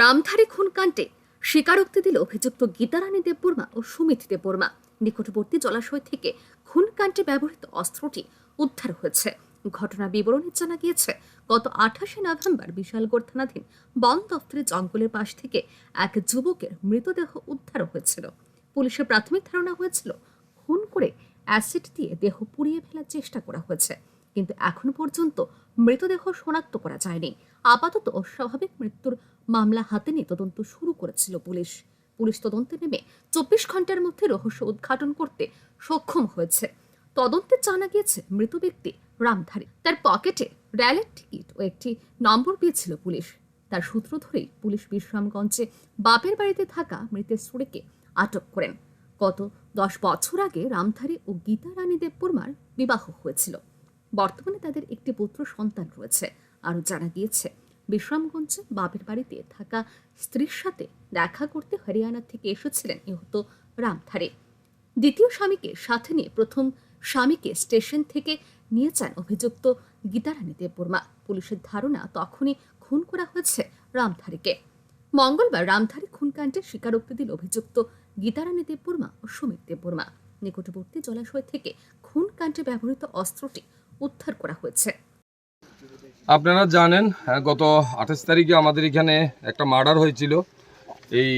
রামধারী খুনকাণ্ডে স্বীকারোক্তি দিল অভিযুক্ত গীতারানী দেববর্মা ও সুমিত দেববর্মা। নিকটবর্তী জলাশয় থেকে খুনকাণ্ডে ব্যবহৃত অস্ত্রটি উদ্ধার হয়েছে। ঘটনা বিবরণী জানা গিয়েছে, গত আঠাশে নভেম্বর বিশালগড় থানাধীন বন দফতরের জঙ্গলের পাশ থেকে এক যুবকের মৃতদেহ উদ্ধার হয়েছিল। পুলিশের প্রাথমিক ধারণা হয়েছিল, খুন করে অ্যাসিড দিয়ে দেহ পুড়িয়ে ফেলার চেষ্টা করা হয়েছে। কিন্তু এখনও পর্যন্ত মৃতদেহ শনাক্ত করা যায়নি। আপাতত অস্বাভাবিক মৃত্যুর মামলা হাতে নিয়ে তদন্ত শুরু করেছিল পুলিশ। পুলিশ তদন্তে নেমে চব্বিশ ঘণ্টার মধ্যে রহস্য উদ্ঘাটন করতে সক্ষম হয়েছে। তদন্তে জানা গিয়েছে, মৃত ব্যক্তি রামধারী। তার পকেটে র্যালের টিকিট ও একটি নম্বর পেয়েছিল পুলিশ। তার সূত্র ধরেই পুলিশ বিশ্রামগঞ্জে বাপের বাড়িতে থাকা মৃতের স্ত্রীকে আটক করেন। গত দশ বছর আগে রামধারী ও গীতা রানী দেববর্মার বিবাহ হয়েছিল। বর্তমানে তাদের একটি পুত্র সন্তান রয়েছে। আরও জানা গিয়েছে, বিশ্রামগঞ্জে বাপের বাড়িতে থাকা স্ত্রীর সাথে দেখা করতে হরিয়ানা থেকে এসেছিলেন নিহত রামধারী দ্বিতীয় স্বামীকে সাথে নিয়ে প্রথম স্বামীকে স্টেশন থেকে নিয়ে যান অভিযুক্ত গীতারানী দেববর্মা। পুলিশের ধারণা, তখনই খুন করা হয়েছে রামধারীকে মঙ্গলবার রামধারী খুনকাণ্ডে স্বীকারোক্তি দিল অভিযুক্ত গীতারানী দেববর্মা ও সুমিত দেববর্মা। নিকটবর্তী জলাশয় থেকে খুনকাণ্ডে ব্যবহৃত অস্ত্রটি উদ্ধার করা হয়েছে। আপনারা জানেন হ্যাঁ, গত আঠাশ তারিখে আমাদের এখানে একটা মার্ডার হয়েছিল এই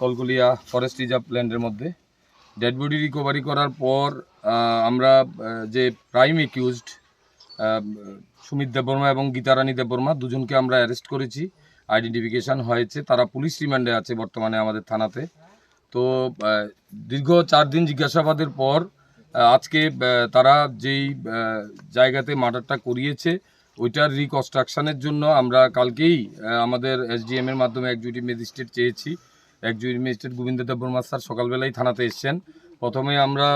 কলকলিয়া ফরেস্ট রিজার্ভ ল্যান্ডের মধ্যে। ডেড বডি রিকভারি করার পর আমরা যে প্রাইম একিউজড সুমিত দেববর্মা এবং গীতারানী দেববর্মা দুজনকে আমরা অ্যারেস্ট করেছি। আইডেন্টিফিকেশন হয়েছে তারা পুলিশ রিমান্ডে আছে বর্তমানে আমাদের থানাতে। তো দীর্ঘ চার দিন জিজ্ঞাসাবাদের পর আজকে তারা যেই জায়গাতে মার্ডারটা করিয়েছে, ওইটার রিকনস্ট্রাকশানের জন্য আমরা কালকেই আমাদের এসডিএম এর মাধ্যমে একজুটি ম্যাজিস্ট্রেট চেয়েছি। Executive magistrate Govinda Debbarma sir সকালবেলায় থানাতে এসছেন। প্রথমে আমরা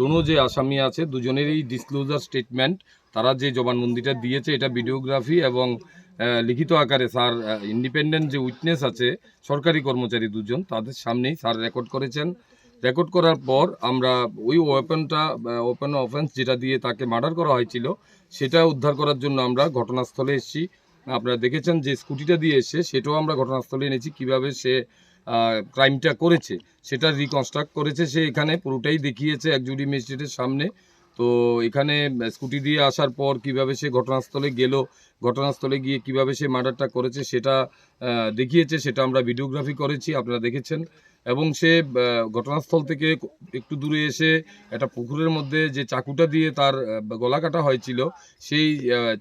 দোনো যে আসামি আছে, দুজনেরই ডিসক্লোজার স্টেটমেন্ট তারা যে জবানবন্দিটা দিয়েছে, এটা ভিডিওগ্রাফি এবং লিখিত আকারে স্যার ইন্ডিপেন্ডেন্ট যে উইটনেস আছে, সরকারি কর্মচারী দুজন, তাদের সামনেই স্যার রেকর্ড করেছেন। রেকর্ড করার পর আমরা ওই ওয়েপনটা ওপেন অফেন্স যেটা দিয়ে তাকে মার্ডার করা হয়েছিল, সেটা উদ্ধার করার জন্য আমরা ঘটনাস্থলে এসেছি। আপনারা দেখেছেন যে স্কুটিটা দিয়ে এসে সেটাও আমরা ঘটনাস্থলে এনেছি, কীভাবে সে ক্রাইমটা করেছে। সেটা রিকনস্ট্রাক্ট করেছে সে এখানে, পুরোটাই দেখিয়েছে একজুডি ম্যাজিস্ট্রেটের সামনে। তো এখানে স্কুটি দিয়ে আসার পর কীভাবে সে ঘটনাস্থলে গেল, ঘটনাস্থলে গিয়ে কীভাবে সে মার্ডারটা করেছে সেটা দেখিয়েছে, সেটা আমরা ভিডিওগ্রাফি করেছি, আপনারা দেখেছেন। এবং সে ঘটনাস্থল থেকে একটু দূরে এসে একটা পুকুরের মধ্যে যে চাকুটা দিয়ে তার গলা কাটা হয়েছিল, সেই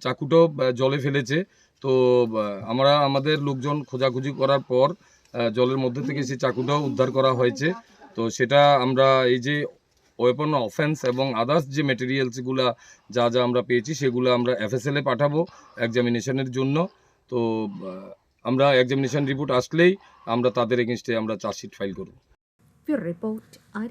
চাকুটাও জলে ফেলেছে। তো আমরা, আমাদের লোকজন খোঁজাখুঁজি করার পর জলের মধ্যে থেকে সেই চাকুটাও উদ্ধার করা হয়েছে। তো সেটা আমরা, এই যে ওয়েপন অফেন্স এবং আদার্স যে মেটেরিয়ালসগুলো যা যা আমরা পেয়েছি, সেগুলো আমরা এফএসএলে পাঠাবো এক্সামিনেশনের জন্য। তো এক্সামিনেশন রিপোর্ট আসলেই আমরা তাদের এগেনস্টে আমরা চার্জশিট ফাইল করব। রিপোর্ট আর